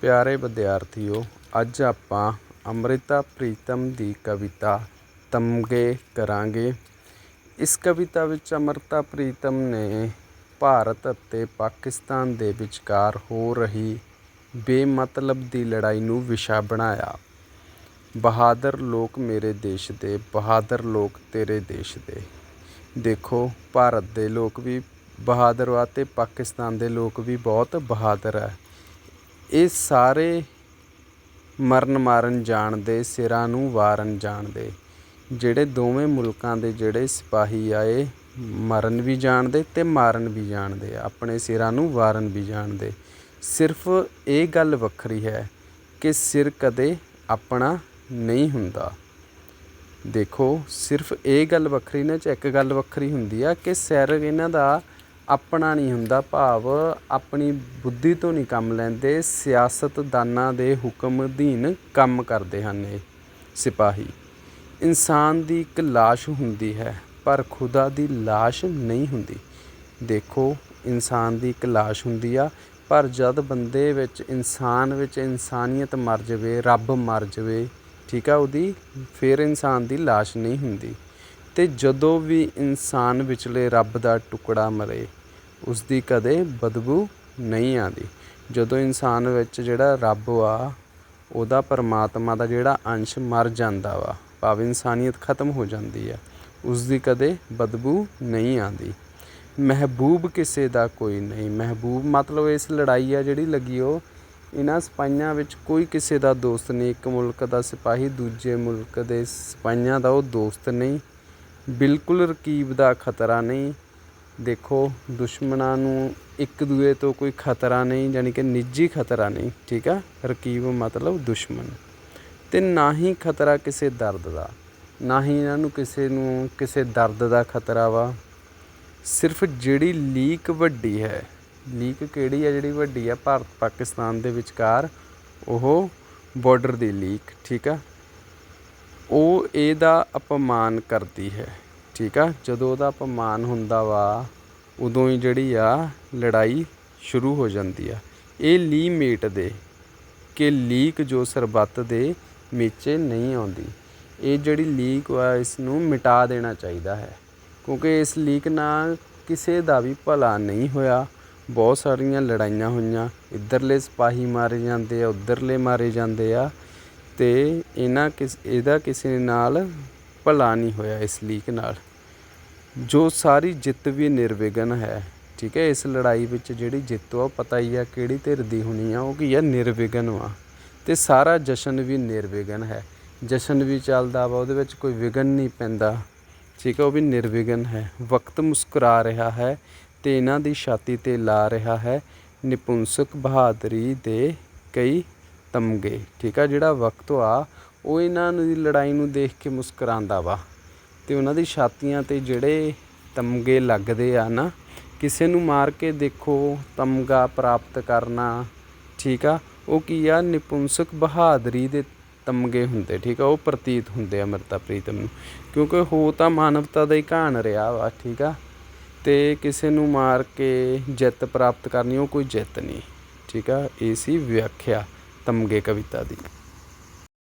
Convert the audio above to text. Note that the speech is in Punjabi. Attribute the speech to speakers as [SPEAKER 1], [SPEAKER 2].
[SPEAKER 1] ਪਿਆਰੇ ਵਿਦਿਆਰਥੀਓ, ਅੱਜ ਆਪਾਂ ਅੰਮ੍ਰਿਤਾ ਪ੍ਰੀਤਮ ਦੀ ਕਵਿਤਾ ਤਮਗੇ ਕਰਾਂਗੇ। ਇਸ ਕਵਿਤਾ ਵਿੱਚ ਅੰਮ੍ਰਿਤਾ ਪ੍ਰੀਤਮ ਨੇ ਭਾਰਤ ਅਤੇ ਪਾਕਿਸਤਾਨ ਦੇ ਵਿਚਕਾਰ ਹੋ ਰਹੀ ਬੇਮਤਲਬ ਦੀ ਲੜਾਈ ਨੂੰ ਵਿਸ਼ਾ ਬਣਾਇਆ। ਬਹਾਦਰ ਲੋਕ ਮੇਰੇ ਦੇਸ਼ ਦੇ, ਬਹਾਦਰ ਲੋਕ ਤੇਰੇ ਦੇਸ਼ ਦੇ। ਦੇਖੋ, ਭਾਰਤ ਦੇ ਲੋਕ ਵੀ ਬਹਾਦਰ ਆ ਤੇ ਪਾਕਿਸਤਾਨ ਦੇ ਲੋਕ ਵੀ ਬਹੁਤ ਬਹਾਦਰ ਹੈ। ਇਹ ਸਾਰੇ ਮਰਨ ਮਾਰਨ ਜਾਣਦੇ ਸਿਰਾਂ ਨੂੰ ਵਾਰਨ ਜਾਣਦੇ ਜਿਹੜੇ ਦੋਵੇਂ ਮੁਲਕਾਂ ਦੇ ਜਿਹੜੇ ਸਿਪਾਹੀ ਆਏ, ਮਰਨ ਵੀ ਜਾਣਦੇ ਤੇ ਮਾਰਨ ਵੀ ਜਾਣਦੇ ਆਪਣੇ ਸਿਰਾਂ ਨੂੰ ਵਾਰਨ ਵੀ ਜਾਣਦੇ ਸਿਰਫ ਇਹ ਗੱਲ ਵੱਖਰੀ ਹੈ ਕਿ ਸਿਰ ਕਦੇ ਆਪਣਾ ਨਹੀਂ ਹੁੰਦਾ। ਦੇਖੋ, ਸਿਰਫ ਇਹ ਗੱਲ ਵੱਖਰੀ ਨੇ ਚ ਇੱਕ ਗੱਲ ਵੱਖਰੀ ਹੁੰਦੀ ਆ ਕਿ ਸਿਰ ਇਹਨਾਂ ਦਾ ਆਪਣਾ ਨਹੀਂ ਹੁੰਦਾ ਭਾਵ, ਆਪਣੀ ਬੁੱਧੀ ਤੋਂ ਨਹੀਂ ਕੰਮ ਲੈਂਦੇ, ਸਿਆਸਤਦਾਨਾਂ ਦੇ ਹੁਕਮ ਅਧੀਨ ਕੰਮ ਕਰਦੇ ਹਨ ਇਹ ਸਿਪਾਹੀ। ਇਨਸਾਨ ਦੀ ਇੱਕ ਲਾਸ਼ ਹੁੰਦੀ ਹੈ, ਪਰ ਖੁਦਾ ਦੀ ਲਾਸ਼ ਨਹੀਂ ਹੁੰਦੀ। ਦੇਖੋ, ਇਨਸਾਨ ਦੀ ਇੱਕ ਲਾਸ਼ ਹੁੰਦੀ ਆ, ਪਰ ਜਦ ਬੰਦੇ ਵਿੱਚ, ਇਨਸਾਨ ਵਿੱਚ ਇਨਸਾਨੀਅਤ ਮਰ ਜਾਵੇ, ਰੱਬ ਮਰ ਜਾਵੇ, ਠੀਕ ਆ ਉਹਦੀ, ਫਿਰ ਇਨਸਾਨ ਦੀ ਲਾਸ਼ ਨਹੀਂ ਹੁੰਦੀ। ਤੇ ਜਦੋਂ ਵੀ ਇਨਸਾਨ ਵਿਚਲੇ ਰੱਬ ਦਾ ਟੁਕੜਾ ਮਰੇ ਉਸ ਦੀ ਕਦੇ ਬਦਬੂ ਨਹੀਂ ਆਉਂਦੀ। ਜਦੋਂ ਇਨਸਾਨ ਵਿੱਚ ਜਿਹੜਾ ਰੱਬ ਆ ਉਹਦਾ ਪਰਮਾਤਮਾ ਦਾ ਜਿਹੜਾ ਅੰਸ਼ ਮਰ ਜਾਂਦਾ ਵਾ, ਭਾਵ ਇਨਸਾਨੀਅਤ ਖਤਮ ਹੋ ਜਾਂਦੀ ਆ ਉਸ ਦੀ ਕਦੇ ਬਦਬੂ ਨਹੀਂ ਆਉਂਦੀ। ਮਹਿਬੂਬ ਕਿਸੇ ਦਾ ਕੋਈ ਨਹੀਂ। ਮਹਿਬੂਬ ਮਤਲਬ ਇਸ ਲੜਾਈ ਆ ਜਿਹੜੀ ਲੱਗੀ ਉਹ, ਇਹਨਾਂ ਸਿਪਾਹੀਆਂ ਵਿੱਚ ਕੋਈ ਕਿਸੇ ਦਾ ਦੋਸਤ ਨਹੀਂ, ਇੱਕ ਮੁਲਕ ਦਾ ਸਿਪਾਹੀ ਦੂਜੇ ਮੁਲਕ ਦੇ ਸਿਪਾਹੀਆਂ ਦਾ ਉਹ ਦੋਸਤ ਨਹੀਂ, ਬਿਲਕੁਲ ਰਕੀਬ ਦਾ ਖਤਰਾ ਨਹੀਂ ਦੇਖੋ, ਦੁਸ਼ਮਣਾਂ ਨੂੰ ਇੱਕ ਦੂਏ ਤੋਂ ਕੋਈ ਖਤਰਾ ਨਹੀਂ ਯਾਨੀ ਕਿ ਨਿੱਜੀ ਖਤਰਾ ਨਹੀਂ, ਠੀਕ ਆ? ਰਕੀਬ ਮਤਲਬ ਦੁਸ਼ਮਣ। ਤੇ ਨਾ ਹੀ ਖਤਰਾ ਕਿਸੇ ਦਰਦ ਦਾ, ਨਾ ਹੀ ਇਹਨਾਂ ਨੂੰ ਕਿਸੇ ਨੂੰ, ਕਿਸੇ ਦਰਦ ਦਾ ਖਤਰਾ ਵਾ। ਸਿਰਫ ਜਿਹੜੀ ਲੀਕ ਵੱਡੀ ਹੈ, ਲੀਕ ਕਿਹੜੀ ਹੈ ਜਿਹੜੀ ਵੱਡੀ ਆ, ਭਾਰਤ ਪਾਕਿਸਤਾਨ ਦੇ ਵਿਚਕਾਰ ਉਹ ਬਾਰਡਰ ਦੀ ਲੀਕ, ਠੀਕ ਆ? ਉਹ ਇਹਦਾ ਅਪਮਾਨ ਕਰਦੀ ਹੈ, ਠੀਕ ਆ? ਜਦੋਂ ਉਹਦਾ ਅਪਮਾਨ ਹੁੰਦਾ ਵਾ ਉਦੋਂ ਹੀ ਜਿਹੜੀ ਆ ਲੜਾਈ ਸ਼ੁਰੂ ਹੋ ਜਾਂਦੀ ਆ। ਇਹ ਲੀ ਮੇਟ ਦੇ ਕਿ ਲੀਕ ਜੋ ਸਰਬੱਤ ਦੇ ਮੇਚੇ ਨਹੀਂ ਆਉਂਦੀ। ਇਹ ਜਿਹੜੀ ਲੀਕ ਆ, ਇਸ ਨੂੰ ਮਿਟਾ ਦੇਣਾ ਚਾਹੀਦਾ ਹੈ। ਕਿਉਂਕਿ ਇਸ ਲੀਕ ਨਾਲ ਕਿਸੇ ਦਾ ਵੀ ਭਲਾ ਨਹੀਂ ਹੋਇਆ। ਬਹੁਤ ਸਾਰੀਆਂ ਲੜਾਈਆਂ ਹੋਈਆਂ। ਇੱਧਰਲੇ ਸਿਪਾਹੀ ਮਾਰੇ ਜਾਂਦੇ ਆ, ਉੱਧਰਲੇ ਮਾਰੇ ਜਾਂਦੇ ਆ। ਤੇ ਇਹਨਾਂ ਕਿਸ, ਇਹਦਾ ਕਿਸੇ ਨਾਲ ਭਲਾ ਨਹੀਂ ਹੋਇਆ ਇਸ ਲੀਕ ਨਾਲ। ਜੋ ਸਾਰੀ ਜਿੱਤ ਵੀ ਨਿਰਵਿਘਨ ਹੈ, ਠੀਕ ਹੈ, ਇਸ ਲੜਾਈ ਵਿੱਚ ਜਿਹੜੀ ਜਿੱਤ ਆ ਪਤਾ ਹੀ ਆ ਕਿਹੜੀ ਧਿਰ ਦੀ ਹੋਣੀ ਆ, ਉਹ ਕੀ ਆ, ਨਿਰਵਿਘਨ ਵਾ। ਤੇ ਸਾਰਾ ਜਸ਼ਨ ਵੀ ਨਿਰਵਿਘਨ ਹੈ। ਜਸ਼ਨ ਵੀ ਚੱਲਦਾ ਵਾ, ਉਹਦੇ ਵਿੱਚ ਕੋਈ ਵਿਘਨ ਨਹੀਂ ਪੈਂਦਾ, ਠੀਕ ਹੈ, ਉਹ ਵੀ ਨਿਰਵਿਘਨ ਹੈ। ਵਕਤ ਮੁਸਕਰਾ ਰਿਹਾ ਹੈ ਤੇ ਇਹਨਾਂ ਦੀ ਛਾਤੀ ਤੇ ਲਾ ਰਿਹਾ ਹੈ ਨਿਪੁੰਸਕ ਬਹਾਦਰੀ ਦੇ ਕਈ ਤਮਗੇ, ਠੀਕ ਆ ਜਿਹੜਾ ਵਕਤ ਆ, ਉਹ ਇਹਨਾਂ ਨੂੰ ਦੀ ਲੜਾਈ ਨੂੰ ਦੇਖ ਕੇ ਮੁਸਕਰਾਉਂਦਾ ਵਾ। ਤੇ ਉਹਨਾਂ ਦੀ ਛਾਤੀਆਂ ਤੇ ਜਿਹੜੇ ਤਮਗੇ ਲੱਗਦੇ ਆ ਨਾ, ਕਿਸੇ ਨੂੰ ਮਾਰ ਕੇ ਦੇਖੋ, ਤਮਗਾ ਪ੍ਰਾਪਤ ਕਰਨਾ, ਠੀਕ ਆ? ਉਹ ਕੀ ਆ? ਨਿਪੁੰਸਕ ਬਹਾਦਰੀ ਦੇ ਤਮਗੇ ਹੁੰਦੇ, ਠੀਕ ਆ? ਉਹ ਪ੍ਰਤੀਤ ਹੁੰਦੇ ਆ ਅਮਰਤਾ ਪ੍ਰੀਤਮ ਨੂੰ, ਕਿਉਂਕਿ ਹੋ ਤਾਂ ਮਾਨਵਤਾ ਦਾ ਹੀ ਘਾਣ ਰਿਹਾ ਵਾ, ਠੀਕ ਆ? ਤੇ ਕਿਸੇ ਨੂੰ ਮਾਰ ਕੇ ਜਿੱਤ ਪ੍ਰਾਪਤ ਕਰਨੀ, ਉਹ ਕੋਈ ਜਿੱਤ ਨਹੀਂ, ਠੀਕ ਆ? ਇਹ ਸੀ ਵਿਆਖਿਆ ਤਮਗੇ ਕਵਿਤਾ ਦੀ।